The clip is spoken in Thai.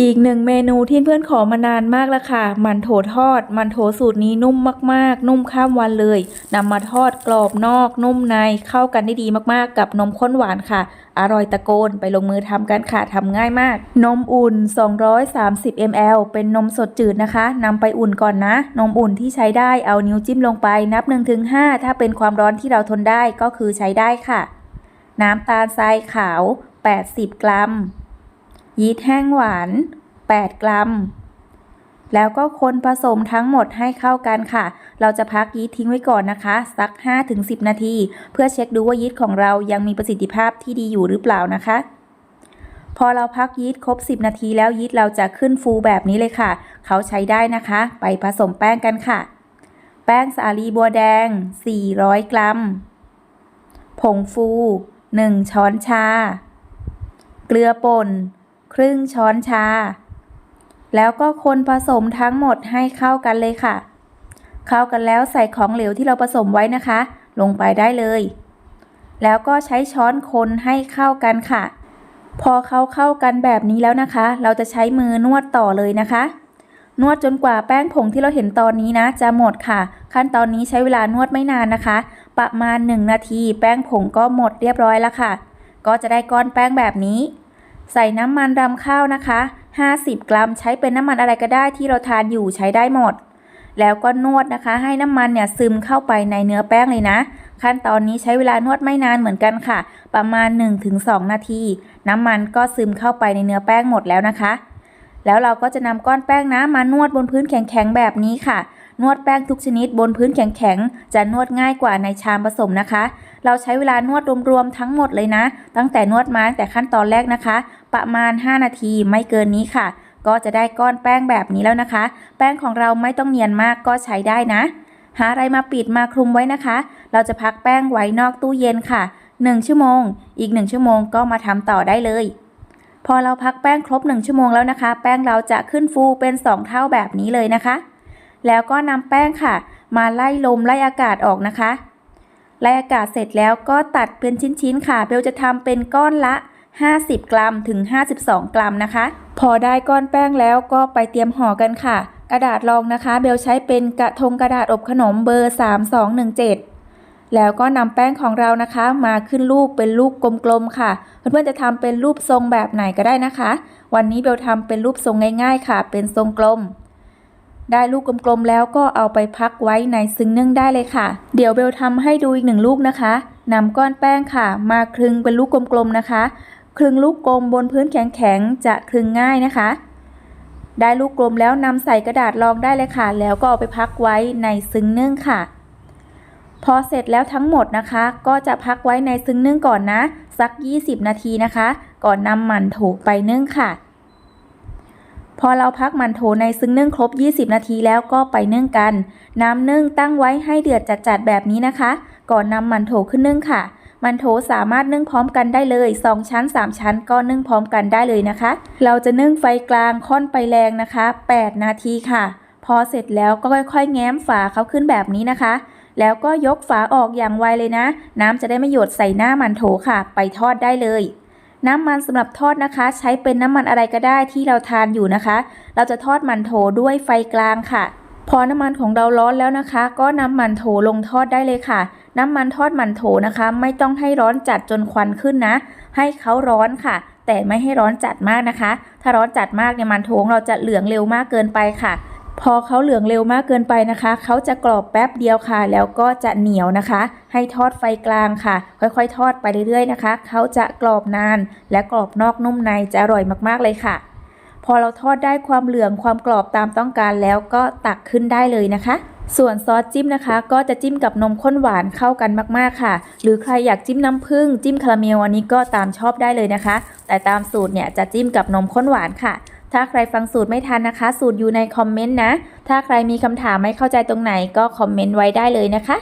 อีกหนึ่งเมนูที่เพื่อนขอมานานมากแล้วค่ะ มันโถทอด มันโถสูตรนี้นุ่มมากๆ นุ่มข้ามวันเลยนำมาทอดกรอบนอก นุ่มในเข้ากันได้ดีมากๆ กับนมข้นหวานค่ะ อร่อยตะโกนไปลงมือทำกันค่ะทำง่ายมาก นมอุ่น 230 ml เป็นนมสดจืดนะคะนำไปอุ่นก่อนนะ นมอุ่นที่ใช้ได้เอานิ้วจิ้มลงไปนับ 1-5 ถ้าเป็นความร้อนที่เราทนได้ก็คือใช้ได้ค่ะ น้ำตาลทรายขาว 80 กรัม ยีสต์แห้งหวาน 8 กรัม แล้วก็คนผสมทั้งหมดให้เข้ากันค่ะ เราจะพักยีสต์ทิ้งไว้ก่อนนะคะ สัก 5-10 นาที เพื่อเช็คดูว่ายีสต์ของเรายังมีประสิทธิภาพที่ดีอยู่หรือเปล่านะคะพอเราพักยีสต์ครบ 10 นาทีแล้วยีสต์เราจะขึ้นฟูแบบนี้เลยค่ะ เขาใช้ได้นะคะ ไปผสมแป้งกันค่ะ แป้งสาลีบัวแดง 400 กรัม ผงฟู 1 ช้อนชา เกลือป่น ครึ่งช้อนชา แล้วก็คนผสมทั้งหมดให้เข้ากันเลยค่ะ เข้ากันแล้วใส่ของเหลวที่เราผสมไว้นะคะ ลงไปได้เลย แล้วก็ใช้ช้อนคนให้เข้ากันค่ะ พอเขาเข้ากันแบบนี้แล้วนะคะ เราจะใช้มือนวดต่อเลยนะคะ นวดจนกว่าแป้งผงที่เราเห็นตอนนี้นะ จะหมดค่ะ ขั้นตอนนี้ใช้เวลานวดไม่นานนะคะ ประมาณ 1 นาที แป้งผงก็หมดเรียบร้อยแล้วค่ะ ก็จะได้ก้อนแป้งแบบนี้ ใส่น้ำมันรำข้าวนะคะ 50 กรัมใช้เป็นน้ำมันอะไรก็ได้ที่เราทานอยู่ใช้ได้หมด แล้วก็นวดนะคะ ให้น้ำมันเนี่ยซึมเข้าไปในเนื้อแป้งเลยนะ ขั้นตอนนี้ใช้เวลานวดไม่นานเหมือนกันค่ะ ประมาณ 1-2 นาที น้ำมันก็ซึมเข้าไปในเนื้อแป้งหมดแล้วนะคะ แล้วเราก็จะนำก้อนแป้งนะมานวดบนพื้นแข็งๆแบบนี้ค่ะ นวดแป้งทุกชนิดบนพื้นแข็งๆ จะนวดง่ายกว่าในชามผสมนะคะ เราใช้เวลานวดรวมๆทั้งหมดเลยนะ ตั้งแต่นวดมาตั้งแต่ขั้นตอนแรกนะคะ ประมาณ 5 นาทีไม่เกินนี้ค่ะ ก็จะได้ก้อนแป้งแบบนี้แล้วนะคะ แป้งของเราไม่ต้องเนียนมากก็ใช้ได้นะ หาอะไรมาปิดมาคลุมไว้นะคะ เราจะพักแป้งไว้นอกตู้เย็นค่ะ 1 ชั่วโมง อีก 1 ชั่วโมงก็มาทำต่อได้เลยพอเราพักแป้งครบ 1 ชั่วโมงแล้วนะคะ แป้งเราจะขึ้นฟูเป็น 2 เท่าแบบนี้เลยนะคะ แล้วก็นำแป้งค่ะ มาไล่ลมไล่อากาศออกนะคะไล่อากาศเสร็จแล้วก็ตัดเป็นชิ้นๆค่ะ เบลจะทำเป็นก้อนละ 50 กรัมถึง 52 กรัมนะคะ พอได้ก้อนแป้งแล้วก็ไปเตรียมห่อกันค่ะ กระดาษรองนะคะ เบลใช้เป็นกระทงกระดาษอบขนมเบอร์ 3217แล้วก็นำแป้งของเรานะคะ มาขึ้นรูปเป็นรูปกลมๆค่ะ เพื่อนๆจะทำเป็นรูปทรงแบบไหนก็ได้นะคะ วันนี้เบลทำเป็นรูปทรงง่ายๆค่ะ เป็นทรงกลม ได้ลูกกลมๆแล้วก็เอาไปพักไว้ในซึ้งนึ่งได้เลยค่ะ เดี๋ยวเบลทำให้ดูอีกหนึ่งลูกนะคะนำก้อนแป้งค่ะ มาคลึงเป็นลูกกลมๆนะคะ คลึงลูกกลมบนพื้นแข็งๆจะคลึงง่ายนะคะ ได้ลูกกลมแล้วนำใส่กระดาษรองได้เลยค่ะ แล้วก็เอาไปพักไว้ในซึ้งนึ่งค่ะ พอเสร็จแล้วทั้งหมดนะคะ ก็จะพักไว้ในซึ้งนึ่งก่อนนะ สัก 20 นาทีนะคะ ก่อนนำมันโถไปนึ่งค่ะ พอเราพักมันโถในซึ้งนึ่งครบ 20 นาทีแล้วก็ไปนึ่งกัน น้ำนึ่งตั้งไว้ให้เดือดจัดๆแบบนี้นะคะ ก่อนนำมันโถขึ้นนึ่งค่ะ มันโถสามารถนึ่งพร้อมกันได้เลย 2 ชั้น 3 ชั้นก็นึ่งพร้อมกันได้เลยนะคะ เราจะนึ่งไฟกลางค่อนไปแรงนะคะ 8 นาทีค่ะ พอเสร็จแล้วก็ค่อยๆ แง้มฝาเขาขึ้นแบบนี้นะคะแล้วก็ยกฝาออกอย่างไวเลยนะ น้ำจะได้ไม่หยดใส่หน้ามันโถค่ะ ไปทอดได้เลย น้ำมันสำหรับทอดนะคะ ใช้เป็นน้ำมันอะไรก็ได้ที่เราทานอยู่นะคะ เราจะทอดมันโถด้วยไฟกลางค่ะ พอน้ำมันของเราร้อนแล้วนะคะ ก็นำมันโถลงทอดได้เลยค่ะ น้ำมันทอดมันโถนะคะ ไม่ต้องให้ร้อนจัดจนควันขึ้นนะ ให้เขาร้อนค่ะ แต่ไม่ให้ร้อนจัดมากนะคะ ถ้าร้อนจัดมากเนี่ยมันโถของเราจะเหลืองเร็วมากเกินไปค่ะ พอเขาเหลืองเร็วมากเกินไปนะคะ เขาจะกรอบแป๊บเดียวค่ะ แล้วก็จะเหนียวนะคะ ให้ทอดไฟกลางค่ะ ค่อยๆ ทอดไปเรื่อยๆนะคะ เขาจะกรอบนาน และกรอบนอกนุ่มในจะอร่อยมากๆเลยค่ะ พอเราทอดได้ความเหลืองความกรอบตามต้องการแล้วก็ตักขึ้นได้เลยนะคะส่วนซอสจิ้มนะคะ ก็จะจิ้มกับนมข้นหวานเข้ากันมากๆค่ะ หรือใครอยากจิ้มน้ำผึ้งจิ้มคาราเมลอันนี้ก็ตามชอบได้เลยนะคะ แต่ตามสูตรเนี่ยจะจิ้มกับนมข้นหวานค่ะ ถ้าใครฟังสูตรไม่ทันนะคะ สูตรอยู่ในคอมเมนต์นะ ถ้าใครมีคำถามไม่เข้าใจตรงไหนก็คอมเมนต์ไว้ได้เลยนะคะ